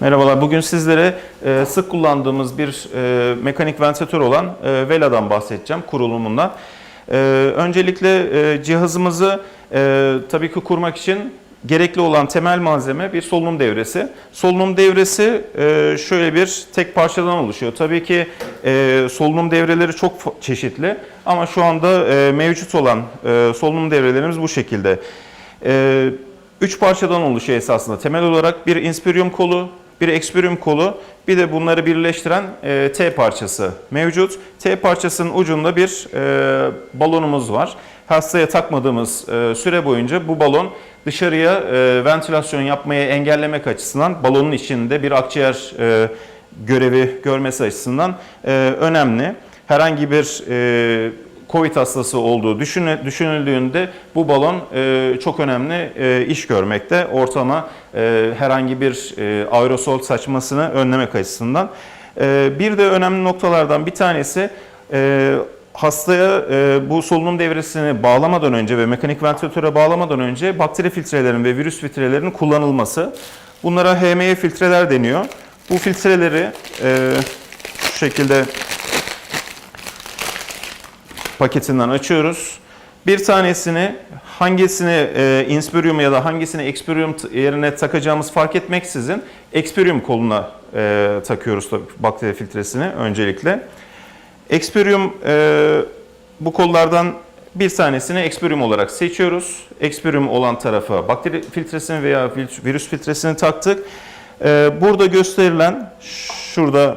Merhabalar, bugün sizlere e, sık kullandığımız bir e, mekanik ventilatör olan e, Vela'dan bahsedeceğim, kurulumundan. E, öncelikle e, cihazımızı e, tabii ki kurmak için gerekli olan temel malzeme bir solunum devresi. Solunum devresi e, şöyle bir tek parçadan oluşuyor. Tabii ki e, solunum devreleri çok çeşitli ama şu anda e, mevcut olan solunum devrelerimiz bu şekilde. Üç parçadan oluşuyor esasında. Temel olarak bir inspirium kolu, bir expirium kolu, bir de bunları birleştiren e, T parçası mevcut. T parçasının ucunda bir e, balonumuz var. Hastaya takmadığımız e, süre boyunca bu balon dışarıya e, ventilasyon yapmayı engellemek açısından balonun içinde bir akciğer e, görevi görmesi açısından e, önemli. Herhangi bir e, COVID hastası olduğu düşünü- düşünüldüğünde bu balon e, çok önemli e, iş görmekte. Ortama e, herhangi bir aerosol saçmasını önlemek açısından. Bir de önemli noktalardan bir tanesi hastaya bu solunum devresini bağlamadan önce ve mekanik ventilatöre bağlamadan önce bakteri filtrelerin ve virüs filtrelerinin kullanılması. Bunlara HME filtreler deniyor. Bu filtreleri şu şekilde paketinden açıyoruz. Bir tanesini hangisini e, inspirium ya da hangisini expirium t- yerine takacağımız fark etmeksizin expirium koluna e, takıyoruz tabii bakteri filtresini öncelikle. Expirium e, bu kollardan bir tanesini expirium olarak seçiyoruz. Expirium olan tarafa bakteri filtresini veya virüs filtresini taktık. E, burada gösterilen şurada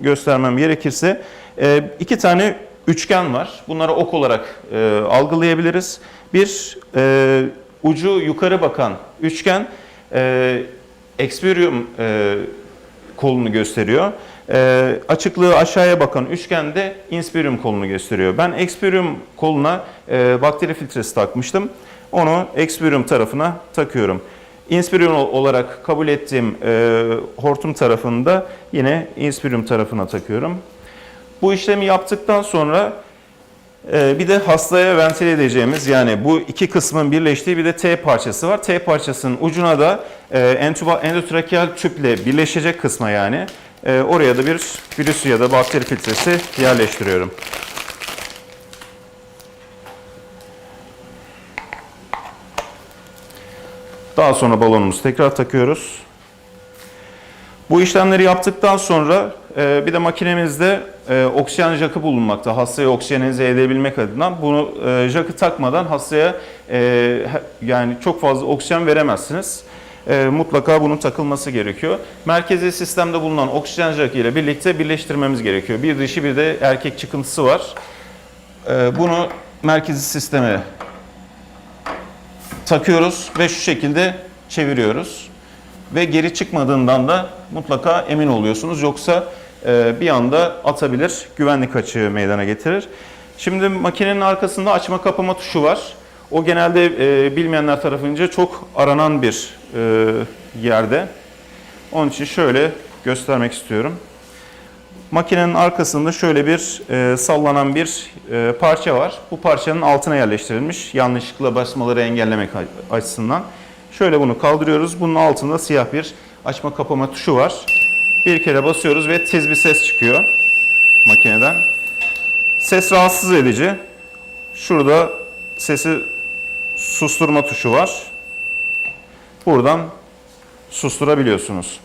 göstermem gerekirse e, iki tane üçgen var. Bunları ok olarak e, algılayabiliriz. Bir e, ucu yukarı bakan üçgen e, expirium e, kolunu gösteriyor. E, açıklığı aşağıya bakan üçgen de inspirium kolunu gösteriyor. Ben expirium koluna e, bakteri filtresi takmıştım. Onu expirium tarafına takıyorum. Inspirium olarak kabul ettiğim e, hortum tarafında yine inspirium tarafına takıyorum. Bu işlemi yaptıktan sonra e, bir de hastaya ventile edeceğimiz yani bu iki kısmın birleştiği bir de T parçası var. T parçasının ucuna da e, entuba- endotrakeal tüple birleşecek kısma yani e, oraya da bir virüs ya da bakteri filtresi yerleştiriyorum. Daha sonra balonumuzu tekrar takıyoruz. Bu işlemleri yaptıktan sonra e, bir de makinemizde e, oksijen jakı bulunmakta. Hastaya oksijenize edebilmek adına bunu e, jakı takmadan hastaya e, yani çok fazla oksijen veremezsiniz. E, mutlaka bunun takılması gerekiyor. Merkezi sistemde bulunan oksijen jakı ile birlikte birleştirmemiz gerekiyor. Bir dişi bir de erkek çıkıntısı var. Bunu merkezi sisteme takıyoruz ve şu şekilde çeviriyoruz. Ve geri çıkmadığından da mutlaka emin oluyorsunuz. Yoksa bir anda atabilir, güvenlik açığı meydana getirir. Şimdi makinenin arkasında açma kapama tuşu var. O genelde e, bilmeyenler tarafınca çok aranan bir e, yerde. Onun için şöyle göstermek istiyorum. Makinenin arkasında şöyle bir e, sallanan bir e, parça var. Bu parçanın altına yerleştirilmiş yanlışlıkla basmaları engellemek açısından. Şöyle bunu kaldırıyoruz. Bunun altında siyah bir açma kapama tuşu var. Bir kere basıyoruz ve tiz bir ses çıkıyor makineden. Ses rahatsız edici. Şurada sesi susturma tuşu var. Buradan susturabiliyorsunuz.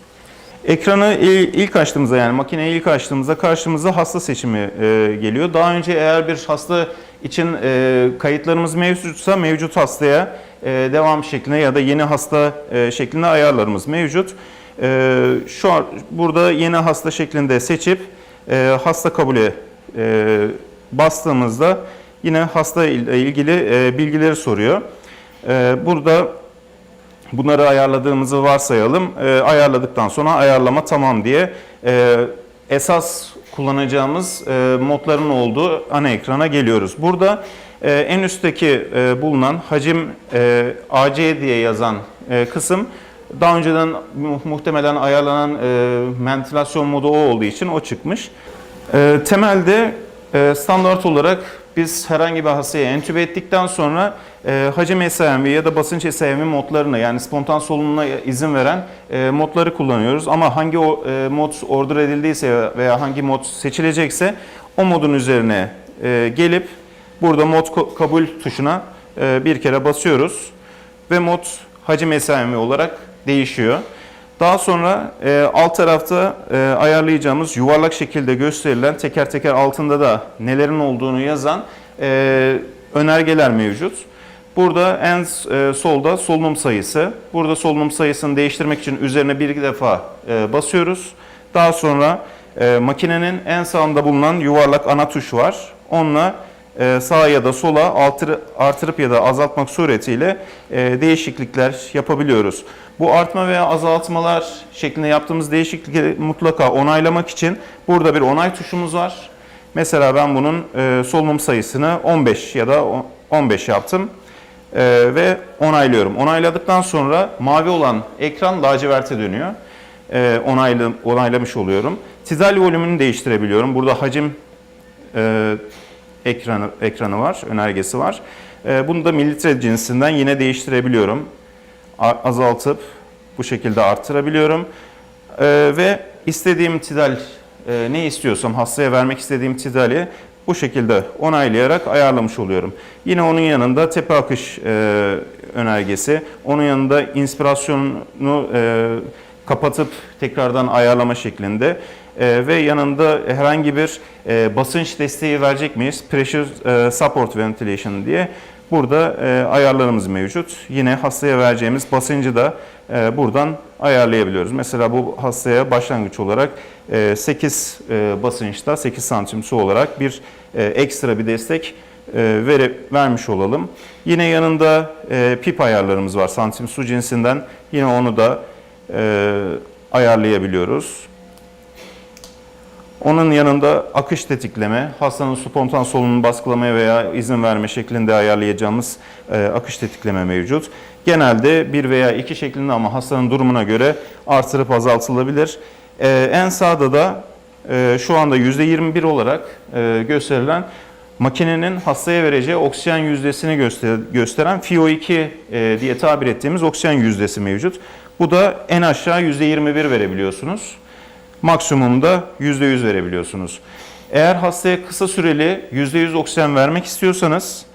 Ekranı il- ilk açtığımızda yani makineyi ilk açtığımızda karşımıza hasta seçimi e, geliyor. Daha önce eğer bir hasta için e, kayıtlarımız mevcutsa mevcut hastaya e, devam şeklinde ya da yeni hasta şeklinde ayarlarımız mevcut. E, şu an burada yeni hasta şeklinde seçip e, hasta kabule e, bastığımızda yine hasta ile ilgili e, bilgileri soruyor. E, burada Bunları ayarladığımızı varsayalım. E, ayarladıktan sonra ayarlama tamam diye e, esas kullanacağımız e, modların olduğu ana ekrana geliyoruz. Burada e, en üstteki e, bulunan hacim e, AC diye yazan e, kısım daha önceden mu- muhtemelen ayarlanan e, ventilasyon modu o olduğu için o çıkmış. E, temelde Ee, standart olarak biz herhangi bir hastayı entübe ettikten sonra e, hacim SIMV ya da basınç SIMV modlarını yani spontan solunuma izin veren e, modları kullanıyoruz. Ama hangi o, e, mod order edildiyse veya hangi mod seçilecekse o modun üzerine e, gelip burada mod kabul tuşuna e, bir kere basıyoruz ve mod hacim SIMV olarak değişiyor. Daha sonra e, alt tarafta e, ayarlayacağımız yuvarlak şekilde gösterilen teker teker altında da nelerin olduğunu yazan e, önergeler mevcut. Burada en e, solda solunum sayısı. Burada solunum sayısını değiştirmek için üzerine bir defa e, basıyoruz. Daha sonra e, makinenin en sağında bulunan yuvarlak ana tuş var. Onunla sağa ya da sola artır, artırıp ya da azaltmak suretiyle e, değişiklikler yapabiliyoruz. Bu artma veya azaltmalar şeklinde yaptığımız değişiklikleri mutlaka onaylamak için burada bir onay tuşumuz var. Mesela ben bunun e, solunum sayısını 15 ya da 15 yaptım e, ve onaylıyorum. Onayladıktan sonra mavi olan ekran laciverte dönüyor. Onaylı, onaylamış oluyorum. Tizal volümünü değiştirebiliyorum. Burada hacim ekranı, ekranı var, önergesi var. E, bunu da mililitre cinsinden yine değiştirebiliyorum. Azaltıp bu şekilde arttırabiliyorum. E, ve istediğim tidal e, ne istiyorsam hastaya vermek istediğim tidali bu şekilde onaylayarak ayarlamış oluyorum. Yine onun yanında tepe akış e, önergesi, onun yanında inspirasyonu e, kapatıp tekrardan ayarlama şeklinde e, ve yanında herhangi bir e, basınç desteği verecek miyiz? Pressure e, Support Ventilation diye burada e, ayarlarımız mevcut. Yine hastaya vereceğimiz basıncı da buradan ayarlayabiliyoruz. Mesela bu hastaya başlangıç olarak e, 8 e, basınçta 8 santim su olarak bir ekstra bir destek vere, vermiş olalım. Yine yanında pip ayarlarımız var santim su cinsinden. Yine onu da ayarlayabiliyoruz. Onun yanında akış tetikleme, hastanın spontan solunum baskılamaya veya izin verme şeklinde ayarlayacağımız e, akış tetikleme mevcut. Genelde bir veya iki şeklinde ama hastanın durumuna göre artırıp azaltılabilir. E, en sağda da e, şu anda %21 olarak gösterilen makinenin hastaya vereceği oksijen yüzdesini göster gösteren FiO2 e, diye tabir ettiğimiz oksijen yüzdesi mevcut. Bu da en aşağı %21 verebiliyorsunuz. Maksimumda %100 verebiliyorsunuz. Eğer hastaya kısa süreli %100 oksijen vermek istiyorsanız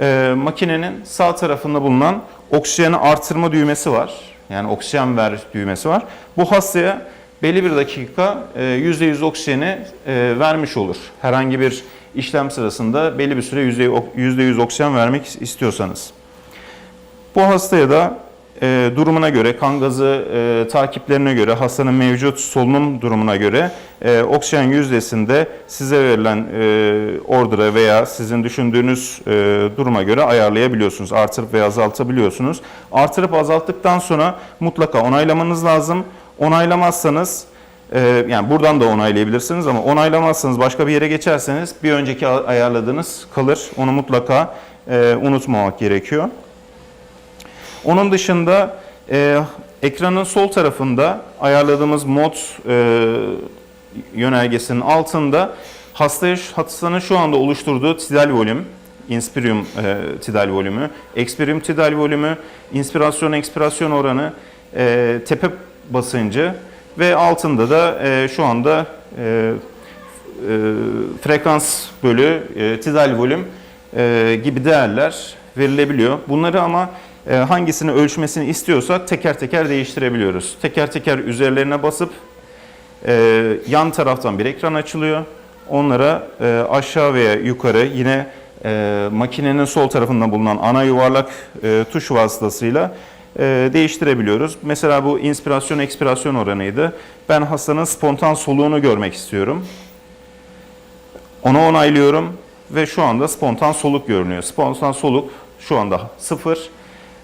e, makinenin sağ tarafında bulunan oksijeni artırma düğmesi var. Yani oksijen ver düğmesi var. Bu hastaya belli bir dakika e, %100 oksijeni e, vermiş olur. Herhangi bir işlem sırasında belli bir süre %100 oksijen vermek istiyorsanız. Bu hastaya da e, durumuna göre, kan gazı e, takiplerine göre, hastanın mevcut solunum durumuna göre e, oksijen yüzdesinde size verilen e, order'a veya sizin düşündüğünüz e, duruma göre ayarlayabiliyorsunuz. Artırıp veya azaltabiliyorsunuz. Artırıp azalttıktan sonra mutlaka onaylamanız lazım. Onaylamazsanız e, yani buradan da onaylayabilirsiniz ama onaylamazsanız başka bir yere geçerseniz bir önceki ayarladığınız kalır. Onu mutlaka e, unutmamak gerekiyor. Onun dışında e, ekranın sol tarafında ayarladığımız mod e, yönergesinin altında hastaya, hastanın şu anda oluşturduğu tidal volüm, inspirium e, tidal volümü, expirium tidal volümü, inspirasyon ekspirasyon oranı, e, tepe basıncı ve altında da e, şu anda e, e, frekans bölü e, tidal volüm e, gibi değerler verilebiliyor. Bunları ama hangisini ölçmesini istiyorsak teker teker değiştirebiliyoruz. Teker teker üzerlerine basıp e, yan taraftan bir ekran açılıyor. Onlara e, aşağı veya yukarı yine e, makinenin sol tarafında bulunan ana yuvarlak e, tuş vasıtasıyla e, değiştirebiliyoruz. Mesela bu inspirasyon ekspirasyon oranıydı. Ben hastanın spontan soluğunu görmek istiyorum. Onu onaylıyorum ve şu anda spontan soluk görünüyor. Spontan soluk şu anda sıfır.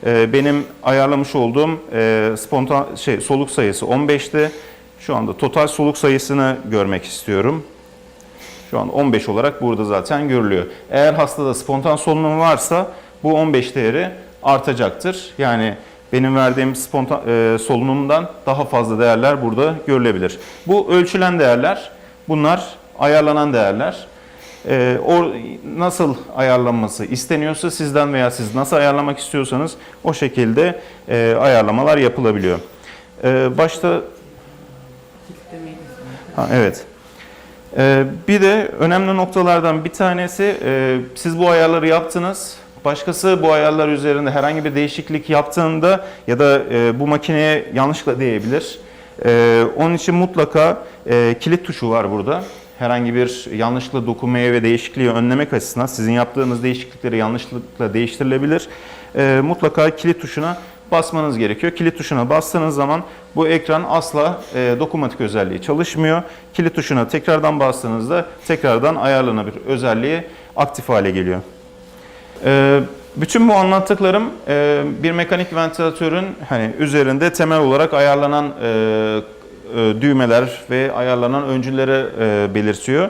Ee, benim ayarlamış olduğum e, spontan şey soluk sayısı 15'ti. Şu anda total soluk sayısını görmek istiyorum. Şu an 15 olarak burada zaten görülüyor. Eğer hastada spontan solunum varsa bu 15 değeri artacaktır. Yani benim verdiğim spontan e, solunumdan daha fazla değerler burada görülebilir. Bu ölçülen değerler. Bunlar ayarlanan değerler. E, o nasıl ayarlanması isteniyorsa sizden veya siz nasıl ayarlamak istiyorsanız o şekilde e, ayarlamalar yapılabiliyor. E, başta Ha, evet. Ee, bir de önemli noktalardan bir tanesi e, siz bu ayarları yaptınız. Başkası bu ayarlar üzerinde herhangi bir değişiklik yaptığında ya da e, bu makineye yanlışlıkla değebilir. E, onun için mutlaka e, kilit tuşu var burada. Herhangi bir yanlışlıkla dokunmaya ve değişikliği önlemek açısından sizin yaptığınız değişiklikleri yanlışlıkla değiştirilebilir. E, mutlaka kilit tuşuna basmanız gerekiyor. Kilit tuşuna bastığınız zaman bu ekran asla e, dokunmatik özelliği çalışmıyor. Kilit tuşuna tekrardan bastığınızda tekrardan ayarlanabilir özelliği aktif hale geliyor. E, bütün bu anlattıklarım e, bir mekanik ventilatörün hani üzerinde temel olarak ayarlanan e, düğmeler ve ayarlanan öncülleri e, belirtiyor.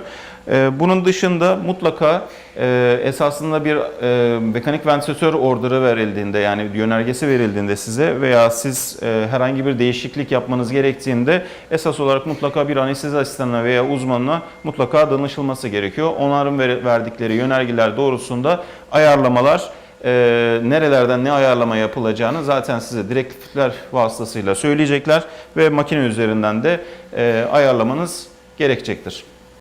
E, bunun dışında mutlaka e, esasında bir e, mekanik ventilatör orderı verildiğinde yani yönergesi verildiğinde size veya siz e, herhangi bir değişiklik yapmanız gerektiğinde esas olarak mutlaka bir anestezi asistanına veya uzmanına mutlaka danışılması gerekiyor. Onların ver- verdikleri yönergeler doğrusunda ayarlamalar e, nerelerden ne ayarlama yapılacağını zaten size direktifler vasıtasıyla söyleyecekler ve makine üzerinden de e, ayarlamanız gerekecektir.